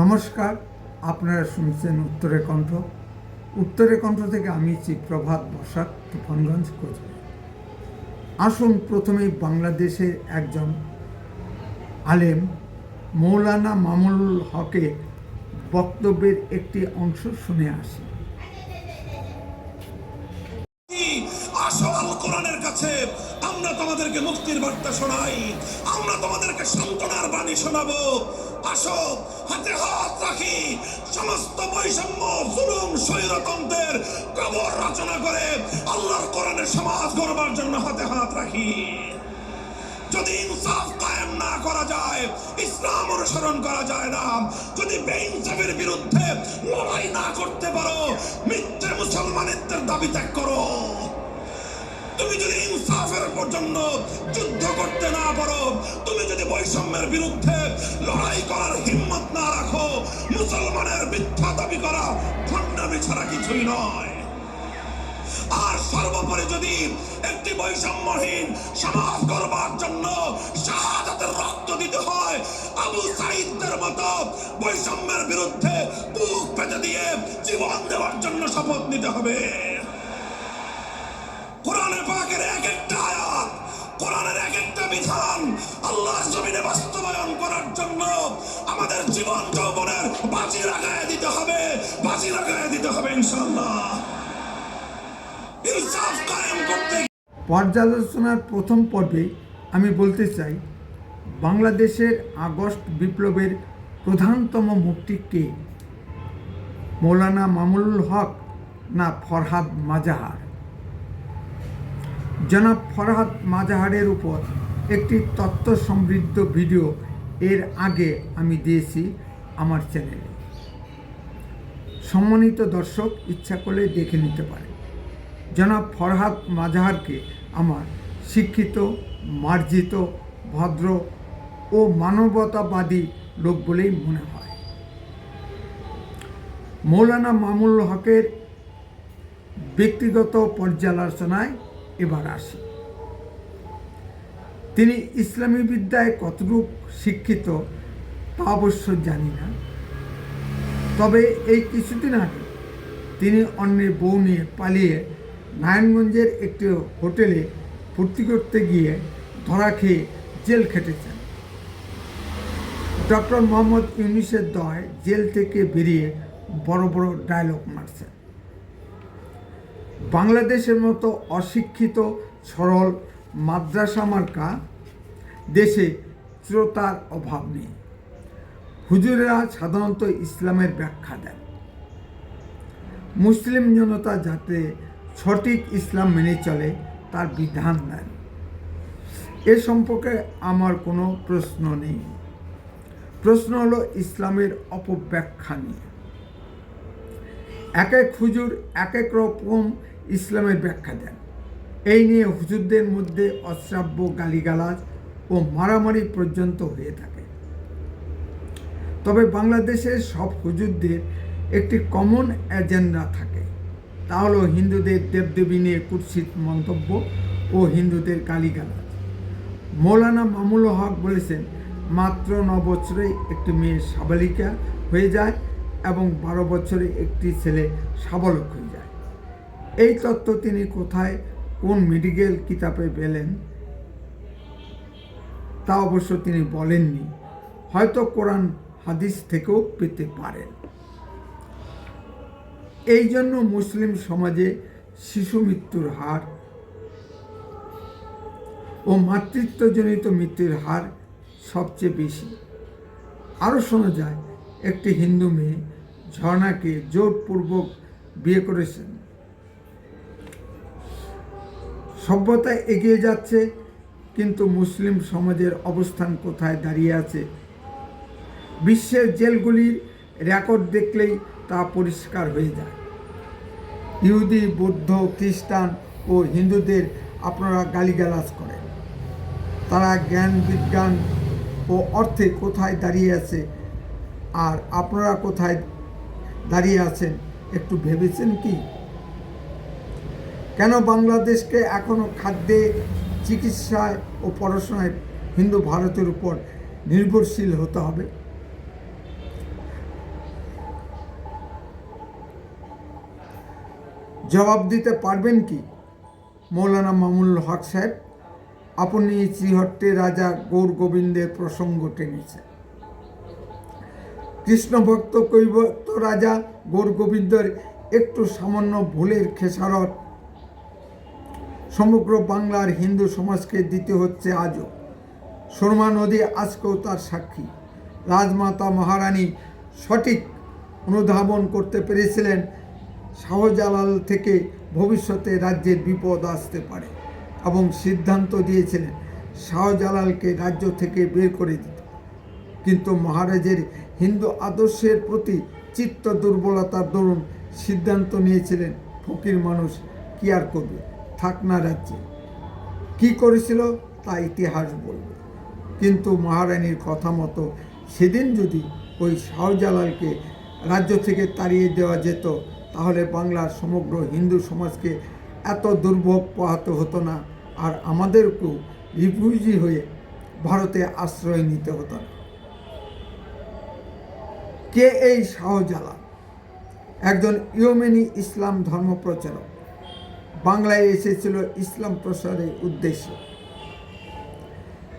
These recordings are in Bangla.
নমস্কার, আপনারা শুনছেন উত্তরে কণ্ঠ। উত্তরে কণ্ঠ থেকে আমি চিত্রভাত বসাক, তুফানগঞ্জ, কোচবিহার। আসুন প্রথমেই বাংলাদেশের একজন আলেম, মৌলানা মামুনুল হকের বক্তব্যের একটি অংশ শুনে আসি। কাছে, আমরা তোমাদেরকে মুক্তির বার্তা শোনাই, আমরা তোমাদেরকে সান্ত্বনার বাণী শোনাবো। আসো হাতে হাত রাখি, সমস্ত বৈষম্য, জুলুম, স্বৈরতন্ত্রের কবর রচনা করে আল্লাহর কোরআনের সমাজ গড়বার জন্য হাতে হাত রাখি। যদি ইনসাফ কায়েম না করা যায়, ইসলাম অনুসরণ করা যায় না, যদি বেইনসাফের বিরুদ্ধে লড়াই না করতে পারো, মিথ্যে মুসলমানিত্বের দাবি ত্যাগ করো। তুমি যদি ইনসাফের জন্য যুদ্ধ করতে না পারো, তুমি যদি বৈষম্যের বিরুদ্ধে লড়াই করার হিম্মত না রাখো, মুসলমানের মিথ্যা দাবি করা খণ্ডামি ছাড়া কিছুই নয়। আর সর্বোপরি যদি একটি বৈষম্যহীন সমাজ গড়বার জন্য শাহাদাতের রক্ত দিতে হয়, আবু সাইদদের মতো বৈষম্যের বিরুদ্ধে বুক পেতে দিয়ে জীবন দেওয়ার জন্য শপথ নিতে হবে। কোরআনের পাকের এক একটা আয়াত, কোরআনের এক একটা বিধান আল্লাহ জমিনে বাস্তবায়ন করার জন্য আমাদের জীবন যৌবনের বাজি লাগায় দিতে হবে, বাজি লাগায় দিতে হবে ইনশাআল্লাহ। ইনসাফ কায়েম করতে পর্যালোচনার প্রথম পর্বে আমি বলতে চাই, বাংলাদেশের আগস্ট বিপ্লবের প্রধানতম মূর্তি কে? মৌলানা মামুল হক না ফরহাদ মাজাহার? জনাব ফরহাদ মাজাহারের উপর একটি তথ্য সমৃদ্ধ ভিডিও এর আগে আমি দিয়েছি আমার চ্যানেলে। সম্মানিত দর্শক, ইচ্ছা করলে দেখে নিতে পারে জনাব ফরহাদ মাজাহারকে আমার শিক্ষিত, মার্জিত, ভদ্র ও মানবতাবাদী লোক বলেই মনে হয়। মৌলানা মামুল হকের ব্যক্তিগত পর্যালোচনায় এবার আসি। তিনি ইসলামী বিদ্যায় কতটুক শিক্ষিত তা অবশ্য জানি না। তবে এই কিছুদিন আগে তিনি অন্যের বউ নিয়ে পালিয়ে নারায়ণগঞ্জের একটি হোটেলে ভর্তি করতে গিয়ে ধরা খেয়ে জেল খেটেছেন। ডক্টর মোহাম্মদ ইউনিসের দয় জেল থেকে বেরিয়ে বড় বড় ডায়লগ মারছেন। বাংলাদেশের মতো অশিক্ষিত, সরল মাদ্রাসা মার্কা দেশে শ্রোতার অভাব নেই। হুজুরেরা সাধারণত ইসলামের ব্যাখ্যা দেন। মুসলিম জনতা যাতে সঠিক ইসলাম মেনে চলে, তার বিধান দেন। এ সম্পর্কে আমার কোনো প্রশ্ন নেই। প্রশ্ন হলো ইসলামের অপব্যাখ্যা নিয়ে। এক এক হুজুর এক এক রকম ইসলামের ব্যাখ্যা দেন। এই নিয়ে হুজুরদের মধ্যে অশ্রাব্য গালিগালাজ ও মারামারি পর্যন্ত হয়ে থাকে। তবে বাংলাদেশের সব হুজুরদের একটি কমন এজেন্ডা থাকে। তা হলো হিন্দুদের দেবদেবী নিয়ে কুৎসিত মন্তব্য ও হিন্দুদের গালিগালাজ। মৌলানা মামুল হক বলেছেন, মাত্র ন বছরেই একটি মেয়ে সাবালিকা হয়ে যায় এবং বারো বছরে একটি ছেলে সাবলক হয়ে যায়। এই তত্ত্ব তিনি কোথায়, কোন মেডিকেল কিতাবে পেলেন, তা অবশ্য তিনি বলেননি। হয়তো কোরআন হাদিস থেকেও পেতে পারেন। এই জন্য মুসলিম সমাজে শিশু মৃত্যুর হার ও মাতৃত্বজনিত মৃত্যুর হার সবচেয়ে বেশি। আরও শোনা যায়, একটি হিন্দু মেয়ে ঝর্ণাকে জোরপূর্বক বিয়ে করেছেন। সভ্যতা এগিয়ে যাচ্ছে, কিন্তু মুসলিম সমাজের অবস্থান কোথায় দাঁড়িয়ে আছে? বিশ্বের জেলগুলির রেকর্ড দেখলেই তা পরিষ্কার হয়ে যায়। ইহুদি, বৌদ্ধ, খ্রিস্টান ও হিন্দুদের আপনারা গালিগালাজ করেন। তারা জ্ঞান, বিজ্ঞান ও অর্থে কোথায় দাঁড়িয়ে আছে আর আপনারা কোথায় দাঁড়িয়ে আছেন একটু ভেবেছেন কি? কেন বাংলাদেশকে এখনও খাদ্যে, চিকিৎসায় ও পড়াশোনায় হিন্দু ভারতের উপর নির্ভরশীল হতে হবে? জবাব দিতে পারবেন কি? মৌলানা মামুল হক সাহেব, আপনি শ্রীহট্টে রাজা গৌর গোবিন্দের প্রসঙ্গ টেনেছেন। কৃষ্ণভক্ত কৈবত্ত রাজা গৌর গোবিন্দের একটু সামান্য ভুলের খেসারত সমগ্র বাংলার হিন্দু সমাজকে দিতে হচ্ছে আজও। সুরমা নদী আজকেও তার সাক্ষী। রাজমাতা মহারানী সঠিক অনুধাবন করতে পেরেছিলেন। শাহজালাল থেকে ভবিষ্যতে রাজ্যের বিপদ আসতে পারে এবং সিদ্ধান্ত দিয়েছিলেন শাহজালালকে রাজ্য থেকে বের করে দিতে। কিন্তু মহারাজের হিন্দু আদর্শের প্রতি চিত্ত দুর্বলতার দরুন সিদ্ধান্ত নিয়েছিলেন ফকির মানুষ কি আর করবে থাক না রাজ্যে। কি করেছিল তা ইতিহাস বলবে। কিন্তু মহারানীর কথা মতো সেদিন যদি ওই শাহজালালকে রাজ্য থেকে তাড়িয়ে দেওয়া যেত, তাহলে বাংলার সমগ্র হিন্দু সমাজকে এত দুর্ভোগ পোহাতে হতো না, আর আমাদেরকেও রিফিউজি হয়ে ভারতে আশ্রয় নিতে হতো না। কে এই শাহজালাল? একজন ইউমেনি ইসলাম ধর্ম প্রচারক বাংলায় এসেছিল ইসলাম প্রসারের উদ্দেশ্যে।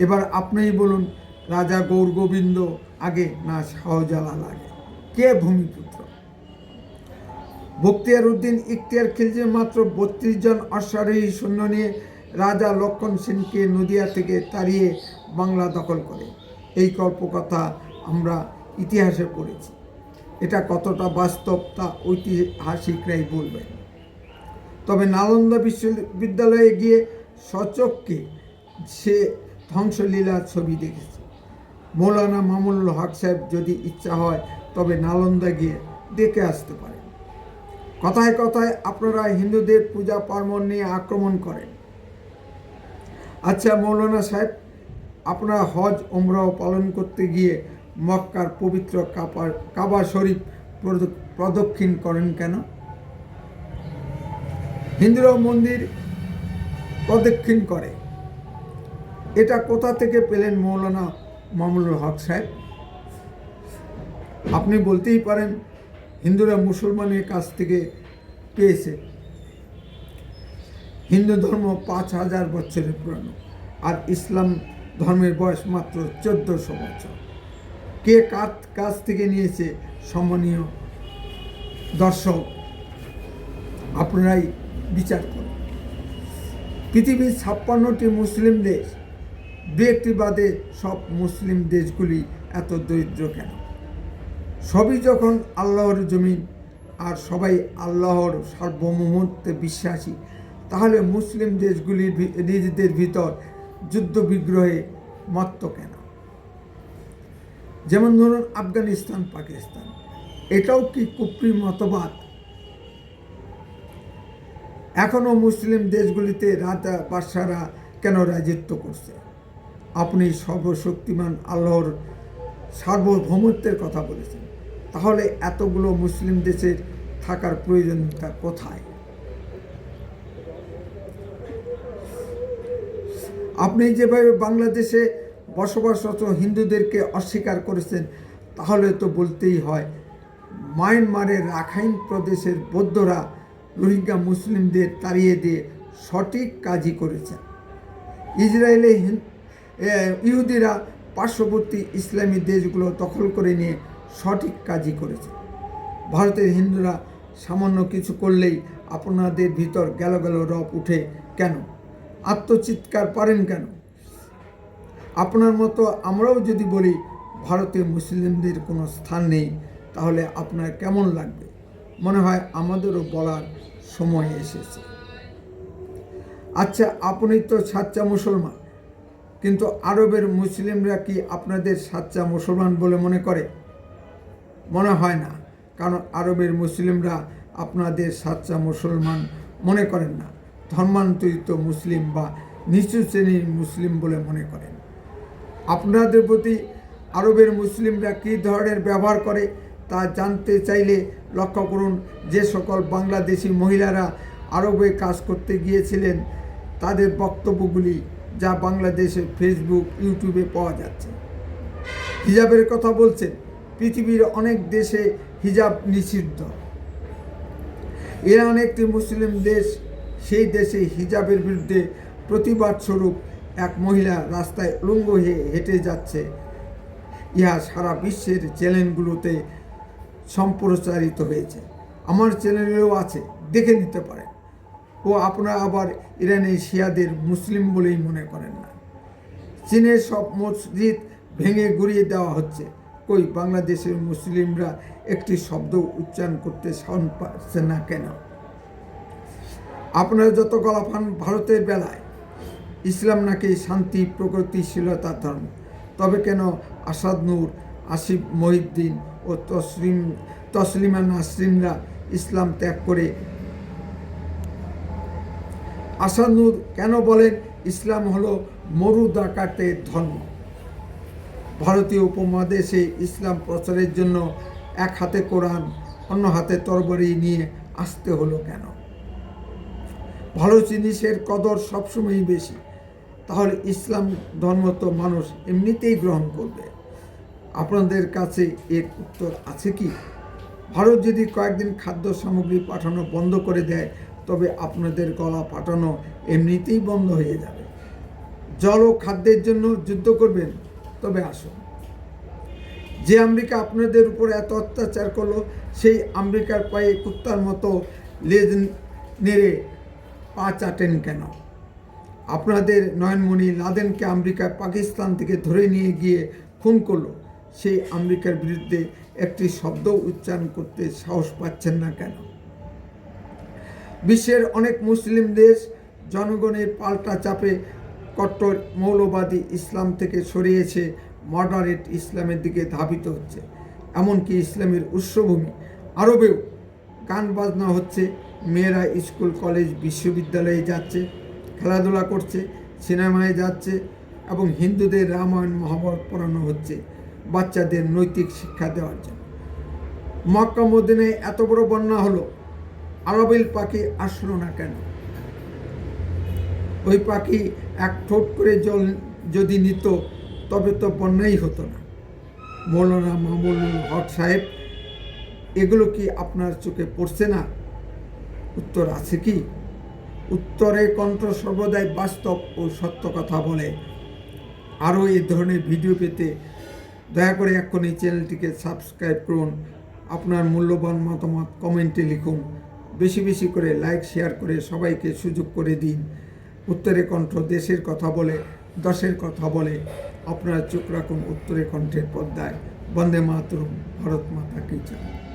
এবার আপনিই বলুন, রাজা গৌর গোবিন্দ আগে না শাহজালাল আগে? কে ভূমিপুত্র? বক্তিয়ার উদ্দিন ইখতিয়ার খিলজি মাত্র বত্রিশ জন অশ্বারোহী সৈন্য নিয়ে রাজা লক্ষণ সেনকে নদিয়া থেকে তাড়িয়ে বাংলা দখল করে। এই কল্পকথা আমরা ইতিহাসে পড়েছি। এটা কতটা বাস্তব তা ঐতিহাসিকরাই বলবেন। তবে নালন্দা বিশ্ববিদ্যালয়ে গিয়ে সচককে সে ধ্বংসলীলার ছবি দেখেছে। মৌলানা মামুল হক সাহেব যদি ইচ্ছা হয়, তবে নালন্দা গিয়ে দেখে আসতে পারে কথায় কথায় আপনারা হিন্দুদের পূজা পার্বণ নিয়ে আক্রমণ করেন। আচ্ছা মৌলানা সাহেব, আপনারা হজ ওমরাও পালন করতে গিয়ে মক্কার পবিত্র কাবার কাবা শরীফ প্রদ- প্রদক্ষিণ করেন কেন? হিন্দুরা মন্দির প্রদক্ষিণ করে। এটা কোথা থেকে পেলেন মৌলানা মামুনুল হক সাহেব? আপনি বলতেই পারেন, হিন্দুরা মুসলমানের কাছ থেকে পেয়েছে। হিন্দু ধর্ম পাঁচ হাজার বছরের পুরানো, আর ইসলাম ধর্মের বয়স মাত্র চোদ্দশো বছর। কে কার কাছ থেকে নিয়েছে সম্মানীয় দর্শক? আপনারাই বিচার করুন পৃথিবীর ছাপ্পান্নটি মুসলিম দেশ দু একটি বাদে সব মুসলিম দেশগুলি এত দরিদ্র কেন? সবই যখন আল্লাহর জমিন আর সবাই আল্লাহর সার্বভৌমত্বে বিশ্বাসী, তাহলে মুসলিম দেশগুলির নিজেদের ভিতর যুদ্ধ বিগ্রহে মত্ত কেন? যেমন ধরুন আফগানিস্তান, পাকিস্তান। এটাও কি কুপ্রি মতবাদ এখনও মুসলিম দেশগুলিতে রাজা বাদশারা কেন রাজত্ব করছে? আপনি সর্বশক্তিমান আল্লাহর সার্বভৌমত্বের কথা বলেছেন। তাহলে এতগুলো মুসলিম দেশের থাকার প্রয়োজনীয়তা কোথায়? আপনি যেভাবে বাংলাদেশে বসবাসরত হিন্দুদেরকে অস্বীকার করেছেন, তাহলে তো বলতেই হয়, মায়ানমারের রাখাইন প্রদেশের বৌদ্ধরা রোহিঙ্গা মুসলিমদের তাড়িয়ে দিয়ে সঠিক কাজই করেছেন। ইসরায়েলে ইহুদিরা পার্শ্ববর্তী ইসলামী দেশগুলো দখল করে নিয়ে সঠিক কাজই করেছে। ভারতের হিন্দুরা সামান্য কিছু করলেই আপনাদের ভিতর গেল গেল রব উঠে কেন? আত্মচিৎকার পারেন কেন? আপনার মতো আমরাও যদি বলি ভারতে মুসলিমদের কোনো স্থান নেই, তাহলে আপনার কেমন লাগবে? মনে হয় আমাদেরও বলার সময় এসেছে। আচ্ছা আপনি তো সাচ্চা মুসলমান, কিন্তু আরবের মুসলিমরা কি আপনাদের সাচ্চা মুসলমান বলে মনে করে? মনে হয় না, কারণ আরবের মুসলিমরা আপনাদের সাচ্চা মুসলমান মনে করেন না। ধর্মান্তরিত মুসলিম বা নিচু শ্রেণির মুসলিম বলে মনে করেন। আপনাদের প্রতি আরবের মুসলিমরা কী ধরনের ব্যবহার করে? তা জানতে চাইলে লক্ষ্য করুন, যে সকল বাংলাদেশি মহিলারা আরবে কাজ করতে গিয়েছিলেন, তাদের বক্তব্যগুলি যা বাংলাদেশে ফেসবুক ইউটিউবে পাওয়া যাচ্ছে। হিজাবের কথা বলছেন, পৃথিবীর অনেক দেশে হিজাব নিষিদ্ধ। ইরান একটি মুসলিম দেশ, সেই দেশে হিজাবের বিরুদ্ধে প্রতিবাদ স্বরূপ এক মহিলা রাস্তায় উলঙ্গ হয়ে হেঁটে যাচ্ছে। ইহা সারা বিশ্বের চ্যানেলগুলোতে সম্প্রচারিত হয়েছে। আমার চ্যানেলেও আছে, দেখে নিতে পারেন। ও আপনারা আবার ইরানের শিয়াদের মুসলিম বলেই মনে করেন না। চীনের সব মসজিদ ভেঙে গুড়িয়ে দেওয়া হচ্ছে। কই, বাংলাদেশের মুসলিমরা একটি শব্দ উচ্চারণ করতে সাহস পাচ্ছে না কেন? আপনারা যত গলাফান ভারতের বেলায়। ইসলাম নাকি শান্তি, প্রগতিশীলতার ধর্ম। তবে কেন আসাদ নূর, আসিফ মহিউদ্দিন ও তসলিম, তসলিমা নাসরিনরা ইসলাম ত্যাগ করে। আসাদ নূর কেন বলেন, ইসলাম হলো মরু ডাকাতের ধর্ম। ভারতীয় উপমহাদেশে ইসলাম প্রচারের জন্য এক হাতে কোরআন, অন্য হাতে তরবারি নিয়ে আসতে হলো কেন? ভালো জিনিসের কদর সবসময়ই বেশি। তাহলে ইসলাম ধর্ম তো মানুষ এমনিতেই গ্রহণ করবে। আপনাদের কাছে এর উত্তর আছে কি? ভারত যদি কয়েকদিন খাদ্য সামগ্রী পাঠানো বন্ধ করে দেয়, তবে আপনাদের গলা পাঠানো এমনিতেই বন্ধ হয়ে যাবে। জল ও খাদ্যের জন্য যুদ্ধ করবেন, তবে আসুন। যে আমেরিকা আপনাদের উপর এত অত্যাচার করল, সেই আমেরিকার পায়ে কুত্তার মতো লেজ নেড়ে পা চাটেন কেন? আপনাদের নয়নমণি লাদেনকে আমেরিকা পাকিস্তান থেকে ধরে নিয়ে গিয়ে খুন করল। সেই আমেরিকার বিরুদ্ধে একটি শব্দ উচ্চারণ করতে সাহস পাচ্ছেন না কেন? বিশ্বের অনেক মুসলিম দেশ জনগণের পাল্টা চাপে কট্টর মৌলবাদী ইসলাম থেকে সরিয়েছে, মডারেট ইসলামের দিকে ধাবিত হচ্ছে। এমনকি ইসলামের উৎসভূমি আরবেও গান বাজনা হচ্ছে, মেয়েরা স্কুল, কলেজ, বিশ্ববিদ্যালয়ে যাচ্ছে, খেলাধুলা করছে, সিনেমায় যাচ্ছে এবং হিন্দুদের রামায়ণ মহাভারত পড়ানো হচ্ছে। বাচ্চাদের নৈতিক শিক্ষা দেওয়ার জন্য। মক্কা মদিনায় এত বড় বন্যা হলো, আরবেল পাখি আসলো না কেন? ওই পাখি এক ঠোঁট করে জল যদি নিত, তবে তো বন্যাই হতো না। মৌলানা মামুনুল হক সাহেব, এগুলো কি আপনার চোখে পড়ছে না? উত্তর আছে কি? উত্তরে কণ্ঠ সর্বদাই বাস্তব ও সত্য কথা বলে। আরও এই ধরনের ভিডিও পেতে দয়া করে এখন এই চ্যানেলটিকে সাবস্ক্রাইব করুন, আপনার মূল্যবান মতামত কমেন্টে লিখুন, বেশি বেশি করে লাইক, শেয়ার করে সবাইকে সুযোগ করে দিন। উত্তরে কণ্ঠ দেশের কথা বলে, দশের কথা বলে, আপনারা চোখ রাখুন উত্তরে কণ্ঠের পর্দায়। বন্দে মাতরম, ভারত মাতা কি চায়।